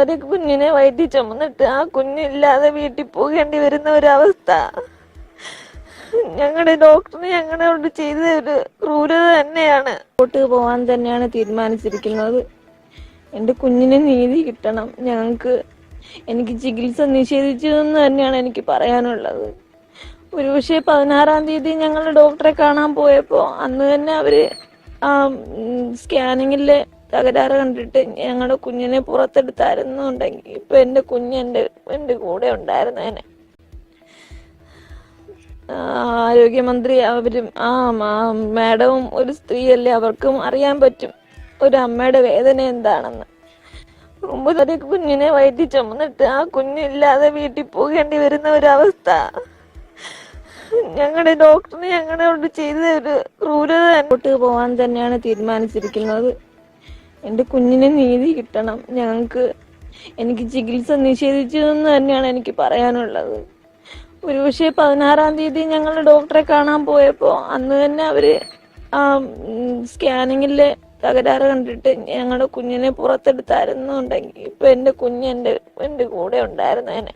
ഒരു കുഞ്ഞിനെ വയറ്റി ചുമന്നിട്ട് ആ കുഞ്ഞില്ലാതെ വീട്ടിൽ പോകേണ്ടി വരുന്ന ഒരവസ്ഥ. ഞങ്ങളുടെ ഡോക്ടറിന് ഞങ്ങളോട് ചെയ്ത ഒരു ക്രൂരത തന്നെയാണ്. കോട്ട് പോവാൻ തന്നെയാണ് തീരുമാനിച്ചിരിക്കുന്നത്. എന്റെ കുഞ്ഞിന് നീതി കിട്ടണം. ഞങ്ങൾക്ക് എനിക്ക് ചികിത്സ നിഷേധിച്ചു എന്ന് തന്നെയാണ് എനിക്ക് പറയാനുള്ളത്. ഒരുപക്ഷെ പതിനാറാം തീയതി ഞങ്ങൾ ഡോക്ടറെ കാണാൻ പോയപ്പോൾ അന്ന് തന്നെ അവർ സ്കാനിങ്ങിലെ തകരാറ് കണ്ടിട്ട് ഞങ്ങളുടെ കുഞ്ഞിനെ പുറത്തെടുത്തായിരുന്നുണ്ടെങ്കിൽ ഇപ്പൊ എന്റെ കുഞ്ഞ് എന്റെ എന്റെ കൂടെ ഉണ്ടായിരുന്നേനെ ആരോഗ്യമന്ത്രി അവരും ആ മാഡവും ഒരു സ്ത്രീയല്ലേ അവർക്കും അറിയാൻ പറ്റും ഒരു അമ്മയുടെ വേദന എന്താണെന്ന്. മുമ്പ് തന്നെ കുഞ്ഞിനെ വയറ്റി ചുമന്നിട്ട് ആ കുഞ്ഞില്ലാതെ വീട്ടിൽ പോകേണ്ടി വരുന്ന ഒരവസ്ഥ ഞങ്ങളുടെ ഡോക്ടറിന് ഞങ്ങളോട് ചെയ്ത ഒരു ക്രൂരത അങ്ങോട്ട് പോവാൻ തന്നെയാണ് തീരുമാനിച്ചിരിക്കുന്നത്. എന്റെ കുഞ്ഞിന് നീതി കിട്ടണം. ഞങ്ങൾക്ക് എനിക്ക് ചികിത്സ നിഷേധിച്ചു എന്ന് തന്നെയാണ് എനിക്ക് പറയാനുള്ളത്. ഒരുപക്ഷെ പതിനാറാം തീയതി ഞങ്ങൾ ഡോക്ടറെ കാണാൻ പോയപ്പോൾ അന്ന് തന്നെ അവർ ആ സ്കാനിങ്ങിലെ തകരാറ് കണ്ടിട്ട് ഞങ്ങളുടെ കുഞ്ഞിനെ പുറത്തെടുത്തായിരുന്നുണ്ടെങ്കിൽ ഇപ്പൊ എന്റെ കുഞ്ഞ് എന്റെ എന്റെ കൂടെ ഉണ്ടായിരുന്നേനെ.